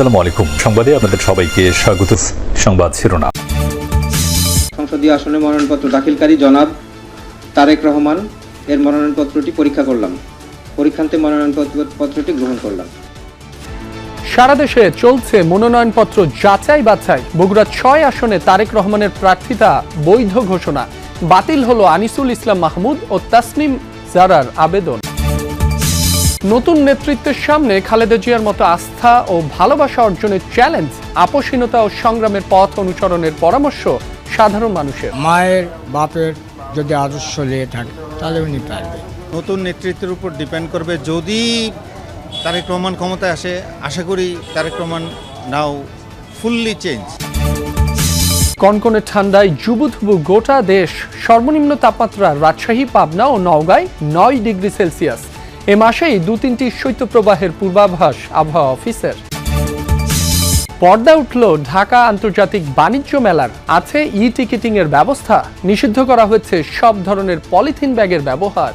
আসসালামু আলাইকুম। সংবাদে আপনাদের সবাইকে স্বাগত। সংবাদ শিরোনাম। সংসদীয় আসনে মনোনয়নপত্র দাখিলকারী জনাব তারেক রহমান এর মনোনয়নপত্রটি পরীক্ষা করলাম। পরীক্ষান্তে মনোনয়নপত্র পত্রটি গ্রহণ করলাম। সারা দেশে চলছে মনোনয়নপত্র যাচাই বাছাই। বগুড়া ছয় আসনে তারেক রহমানের প্রার্থিতা বৈধ ঘোষণা। বাতিল হলো আনিসুল ইসলাম মাহমুদ ও তাসনিম জারার আবেদন। নতুন নেতৃত্বের সামনে খালেদা জিয়ার মতো আস্থা ও ভালোবাসা অর্জনের চ্যালেঞ্জ আপসীনতা ও সংগ্রামের পথ অনুসরণের পরামর্শ সাধারণ মানুষের। মায়ের বাপের যদি আদর্শ নিয়ে থাকে তাহলে উনি পারবে। নতুন নেতৃত্বের উপর ডিপেন্ড করবে। যদি তারেক রহমান ক্ষমতায় আসে আশা করি Tarique Rahman now fully change কনকনে ঠান্ডায় জুবুথুবু গোটা দেশ সর্বনিম্ন তাপমাত্রা রাজশাহী পাবনা ও নওগাঁয় নয় ডিগ্রি সেলসিয়াস। এ মাসেই দু তিনটি শৈত্যপ্রবাহের পূর্বাভাস আবহাওয়া অফিসের। পর্দা উঠল ঢাকা আন্তর্জাতিক বাণিজ্য মেলার। আছে ই টিকিটিং এর ব্যবস্থা। নিষিদ্ধ করা হয়েছে সব ধরনের পলিথিন ব্যাগের ব্যবহার।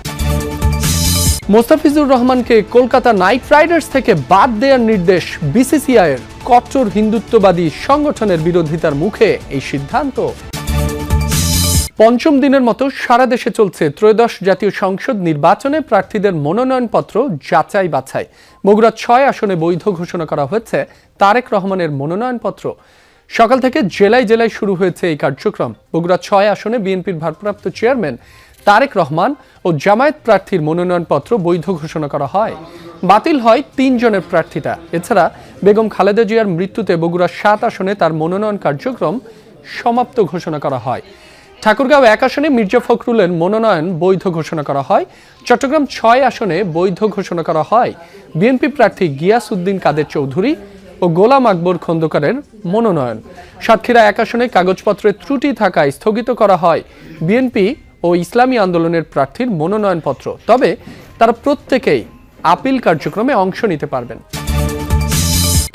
মোস্তাফিজুর রহমানকে কলকাতা নাইট রাইডার্স থেকে বাদ দেওয়ার নির্দেশ বিসিসিআইয়ের। কট্টর হিন্দুত্ববাদী সংগঠনের বিরোধিতার মুখে এই সিদ্ধান্ত। পঞ্চম দিনের মতো সারা দেশে চলছে ত্রয়োদশ জাতীয় সংসদ নির্বাচনে প্রার্থীদের মনোনয়নপত্র যাচাই বাছাই। বগুড়া ছয় আসনে বৈধ ঘোষণা করা হয়েছে তারেক রহমানের মনোনয়নপত্র। সকাল থেকে জেলায় জেলায় শুরু হয়েছে এই কার্যক্রম। বগুড়া ছয় আসনে বিএনপির ভারপ্রাপ্ত চেয়ারম্যান তারেক রহমান ও জামায়াত প্রার্থীর মনোনয়নপত্র বৈধ ঘোষণা করা হয়। বাতিল হয় তিনজনের প্রার্থীটা। এছাড়া বেগম খালেদা জিয়ার মৃত্যুতে বগুড়া সাত আসনে তার মনোনয়ন কার্যক্রম সমাপ্ত ঘোষণা করা হয়। ঠাকুরগাঁও এক আসনে মির্জা ফখরুলের মনোনয়ন বৈধ ঘোষণা করা হয়। চট্টগ্রাম ছয় আসনে বৈধ ঘোষণা করা হয়। বিএনপি প্রার্থী গিয়াস উদ্দিন কাদের চৌধুরী ও গোলাম আকবর খন্দকারের মনোনয়ন। সাতক্ষীরা এক আসনে কাগজপত্রে ত্রুটি থাকায় স্থগিত করা হয়। বিএনপি ও ইসলামী আন্দোলনের প্রার্থীর মনোনয়নপত্র। তবে তারা প্রত্যেকেই আপিল কার্যক্রমে অংশ নিতে পারবেন।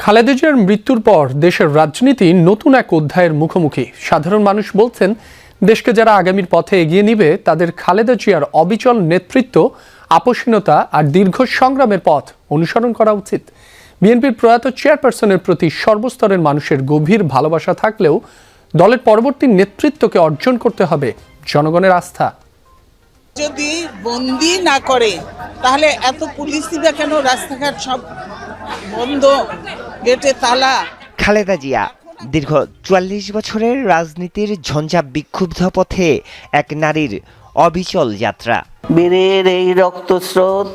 খালেদা জিয়ার মৃত্যুর পর দেশের রাজনীতি নতুন এক অধ্যায়ের মুখোমুখি। সাধারণ মানুষ বলছেন দেশকে যারা আগামীর পথে এগিয়ে নিবে তাদের খালেদা জিয়ার অবিচল নেতৃত্ব আপোষহীনতা আর দীর্ঘ সংগ্রামের পথ অনুসরণ করা উচিত। বিএনপির প্রয়াত চেয়ারপারসনের প্রতি সর্বস্তরের মানুষের গভীর ভালোবাসা থাকলেও দলের পরবর্তী নেতৃত্বকে অর্জন করতে হবে জনগণের আস্থা। যদি বন্দি না করে তাহলে এত পুলিশ দিবে কেন? রাস্তাঘাট সব বন্ধ গেটে তালা। খালেদা জিয়া দীর্ঘ চুয়াল্লিশ বছরের রাজনীতির ঝঞ্ঝা বিক্ষুব্ধ পথে এক নারীর অবিচল যাত্রা। বীরের এই রক্তস্রোত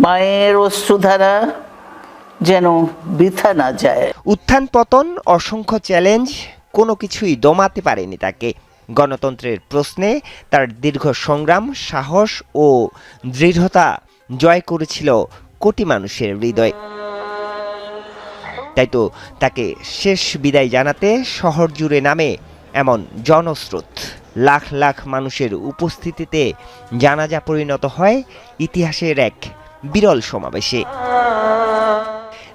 মায়ের অশ্রুধারা যেন বৃথা না যায়। উত্থান পতন অসংখ্য চ্যালেঞ্জ কোনো কিছুই দমাতে পারেনি তাকে। গণতন্ত্রের প্রশ্নে তার দীর্ঘ সংগ্রাম সাহস ও দৃঢ়তা জয় করেছিল কোটি মানুষের হৃদয়। তাই তো তাকে শেষ বিদায় জানাতে শহর জুড়ে নামে এমন জনস্রোত। লাখ লাখ মানুষের উপস্থিতিতে জানাজা পরিণত হয় ইতিহাসের এক বিরল সমাবেশে।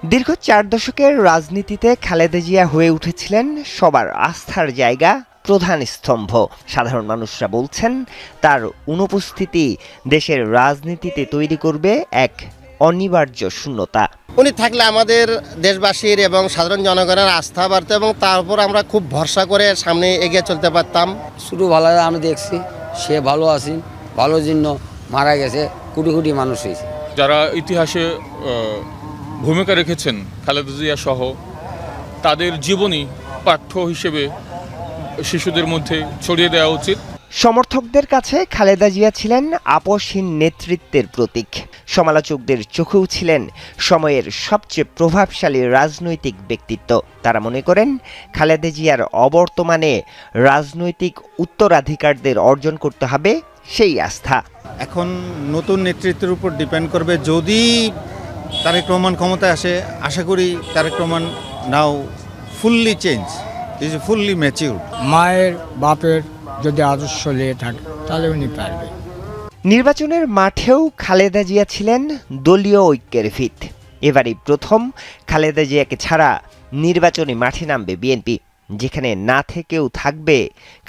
দীর্ঘ চার দশকের রাজনীতিতে খালেদা জিয়া হয়ে উঠেছিলেন সবার আস্থার জায়গা প্রধান স্তম্ভ। সাধারণ মানুষরা বলছেন, তার অনুপস্থিতি দেশের রাজনীতিতে তৈরি করবে এক অনিবার্য শূন্যতা। উনি থাকলে আমাদের দেশবাসীর এবং সাধারণ জনগণের আস্থা বাড়তো এবং তার উপর আমরা খুব ভরসা করে সামনে এগিয়ে চলতে পারতাম। শুরু ভালো আমি দেখছি সে ভালো আছি ভালো জন্য মারা গেছে কোটি কোটি মানুষ হয়েছে। যারা ইতিহাসে ভূমিকা রেখেছেন খালেদা জিয়া সহ তাদের জীবনী পাঠ্য হিসেবে শিশুদের মধ্যে ছড়িয়ে দেওয়া উচিত। সমর্থকদের কাছে খালেদা জিয়া ছিলেন আপসহীন নেতৃত্বের প্রতীক। সমালোচকদের চোখেও ছিলেন সময়ের সবচেয়ে প্রভাবশালী রাজনৈতিক ব্যক্তিত্ব। তারা মনে করেন খালেদা জিয়ার অবর্তমানে রাজনৈতিক উত্তরাধিকারদের অর্জন করতে হবে সেই আস্থা। এখন নতুন নেতৃত্বের উপর ডিপেন্ড করবে যদি তারেক রহমান ক্ষমতায় আসে আশা করি Tarique Rahman now fully change is fully mature মায়ের বাপের যদি আদর্শ নিয়ে থাকে তাহলে উনি পারবে। নির্বাচনের মাঠেও খালেদা জিয়া ছিলেন দলীয় ঐক্যের ভিত। এবারই প্রথম খালেদা জিয়াকে ছাড়া নির্বাচনী মাঠে নামবে বিএনপি যেখানে না থেকেও থাকবে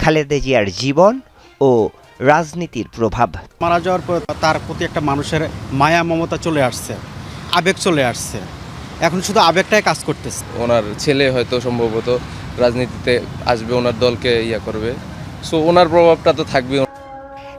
খালেদা জিয়ার জীবন ও রাজনীতির প্রভাব। মারা যাওয়ার পর তার প্রতি একটা মানুষের মায়া মমতা চলে আসছে আবেগ চলে আসছে। এখন শুধু আবেগটাই কাজ করতেছে। ওনার ছেলে হয়তো সম্ভবত রাজনীতিতে আসবে ওনার দলকে ইয়া করবে। সো ওনার প্রভাবটা তো থাকবে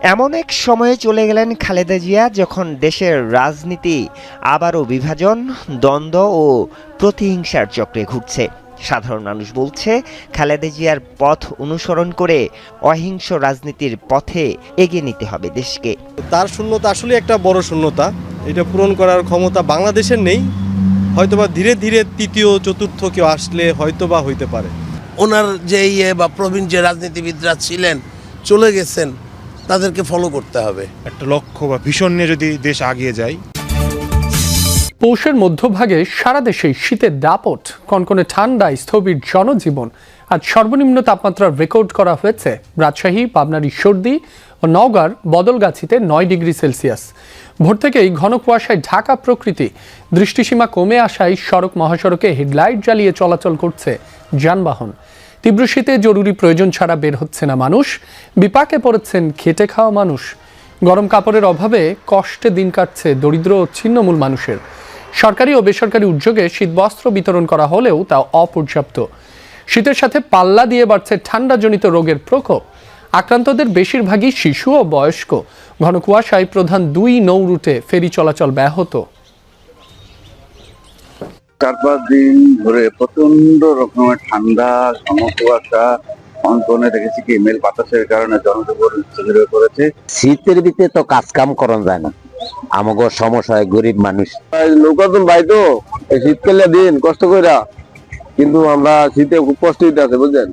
এমন এক সময়ে চলে গেলেন খালেদা জিয়া যখন দেশের রাজনীতি আবারও বিভাজন দ্বন্দ্ব ও প্রতিহিংসার চক্রে ঘুরছে। সাধারণ মানুষ বলছে খালেদা জিয়ার পথ অনুসরণ করে অহিংস রাজনীতির পথে এগিয়ে নিতে হবে দেশকে। তার শূন্যতা আসলে একটা বড় শূন্যতা। এটা পূরণ করার ক্ষমতা বাংলাদেশের নেই। হয়তোবা ধীরে ধীরে তৃতীয় চতুর্থ কেউ আসলে হয়তোবা হইতে পারে। ওনার যে ইয়ে বা প্রবীণ যে রাজনীতিবিদরা ছিলেন চলে গেছেন তাদেরকে ফলো করতে হবে। একটা লক্ষ্য বা ভীষণ নিয়ে যদি দেশ আগিয়ে যায়। পৌষের মধ্যভাগে সারা দেশে শীতের দাপট কনকনে ঠান্ডায় স্থবির জনজীবন। আজ সর্বনিম্ন তাপমাত্রা রেকর্ড করা হয়েছে রাজশাহী পাবনার ঈশ্বরদী ও নওগাঁর বদলগাছিতে নয় ডিগ্রি সেলসিয়াস। ভোর থেকেই ঘন কুয়াশায় ঢাকা প্রকৃতি। দৃষ্টিসীমা কমে আসায় সড়ক মহাসড়কে হেডলাইট জ্বালিয়ে চলাচল করছে যানবাহন। তীব্র শীতে জরুরি প্রয়োজন ছাড়া বের হচ্ছে না মানুষ। বিপাকে পড়েছেন খেটে খাওয়া মানুষ। গরম কাপড়ের অভাবে কষ্টে দিন কাটছে দরিদ্র ও ছিন্নমূল মানুষের। সরকারি ও বেসরকারি উদ্যোগে শীতবস্ত্র বিতরণ করা হলেও তা অপর্যাপ্ত। শীতের সাথে পাল্লা দিয়ে বাড়ছে ঠান্ডাজনিত রোগের প্রকোপ। আক্রান্তদের বেশিরভাগই শিশু ও বয়স্ক। ঘন কুয়াশায় প্রধান দুই নৌ রুটে ফেরি চলাচল ব্যাহত। চার পাঁচ দিন ধরে প্রচণ্ড রকমের ঠান্ডা ঘন কুয়াশা অঙ্কনে দেখেছি কি মেল বাতাসের কারণে জনজীবন স্থবির হয়ে পড়েছে। শীতের ভিতরে তো কাজ কাম করন যায় না। আমাকে সমস্যা হয় গরিব মানুষ। ভাই তো এই শীতকালে দিন কষ্ট কইরা। কিন্তু আমরা শীতে খুব কষ্ট আছে বুঝলেন?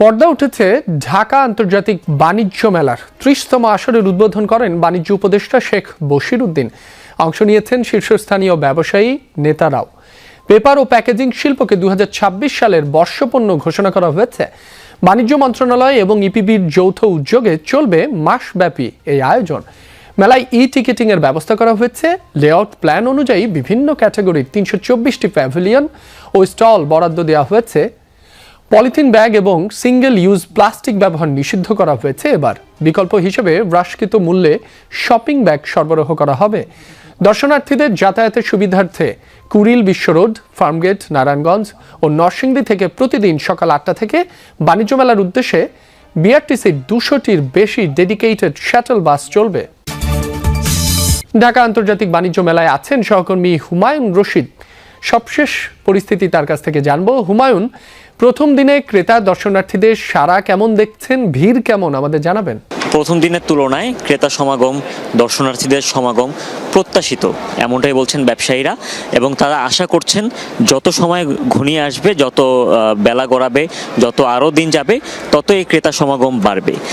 পর্দা উঠেছে ঢাকা আন্তর্জাতিক বাণিজ্য মেলার। ত্রিশতম আসরের উদ্বোধন করেন বাণিজ্য উপদেষ্টা শেখ বশির উদ্দিন অংশ নিয়েছেন শীর্ষস্থানীয় ব্যবসায়ী নেতারাও পেপার ও প্যাকেজিং শিল্পকে দুই হাজার ছাব্বিশ সালের বর্ষপণ্য ঘোষণা করা হয়েছে। বাণিজ্য মন্ত্রণালয় এবং ইপিবির যৌথ উদ্যোগে চলবে মাসব্যাপী এই আয়োজন। মেলায় ই টিকিটিং এর ব্যবস্থা করা হয়েছে। লেআউট প্ল্যান অনুযায়ী বিভিন্ন ক্যাটাগরির তিনশো চব্বিশটি প্যাভিলিয়ন ও স্টল বরাদ্দ দেওয়া হয়েছে। পলিথিন ব্যাগ এবং সিঙ্গেল ইউজ প্লাস্টিক ব্যবহার নিষিদ্ধ করা হয়েছে এবার। বিকল্প হিসেবে হ্রাসকৃত মূল্যে শপিং ব্যাগ সরবরাহ করা হবে। দর্শনার্থীদের যাতায়াতের সুবিধার্থে কুড়িল বিশ্ব রোড, ফার্মগেট, নারায়ণগঞ্জ ও নরসিংদী থেকে প্রতিদিন সকাল আটটা থেকে বাণিজ্য মেলার উদ্দেশ্যে বিআরটিসির দুশোটির বেশি ডেডিকেটেড শ্যাটল বাস চলবে। ঢাকা আন্তর্জাতিক বাণিজ্য মেলায় আছেন সহকর্মী হুমায়ুন রশিদ। সবশেষ পরিস্থিতি তার কাছ থেকে জানব। হুমায়ুন প্রথম দিনে ক্রেতা দর্শনার্থীদের সারা কেমন দেখছেন, ভিড় কেমন, আমাদের জানাবেন। প্রথম দিনের তুলনায় ক্রেতা সমাগম, দর্শনার্থীদের সমাগম প্রত্যাশিত, এমনটাই বলছেন ব্যবসায়ীরা। এবং তারা আশা করছেন, যত সময় ঘনিয়ে আসবে, যত বেলা গড়াবে, যত আরও দিন যাবে তত এই ক্রেতা সমাগম বাড়বে।